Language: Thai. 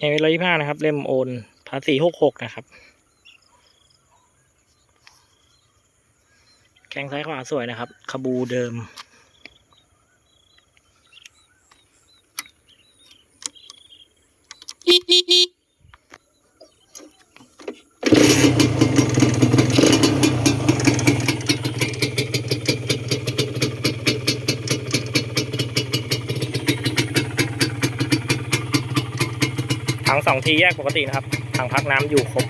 เอเวร้อยห้านะครับ เล่มโอนภาษีหกหกนะครับ แข้งซ้ายขวาสวยนะครับ ขบูเดิม ถังสองทีแยกปกตินะครับถังพักน้ำอยู่ครบ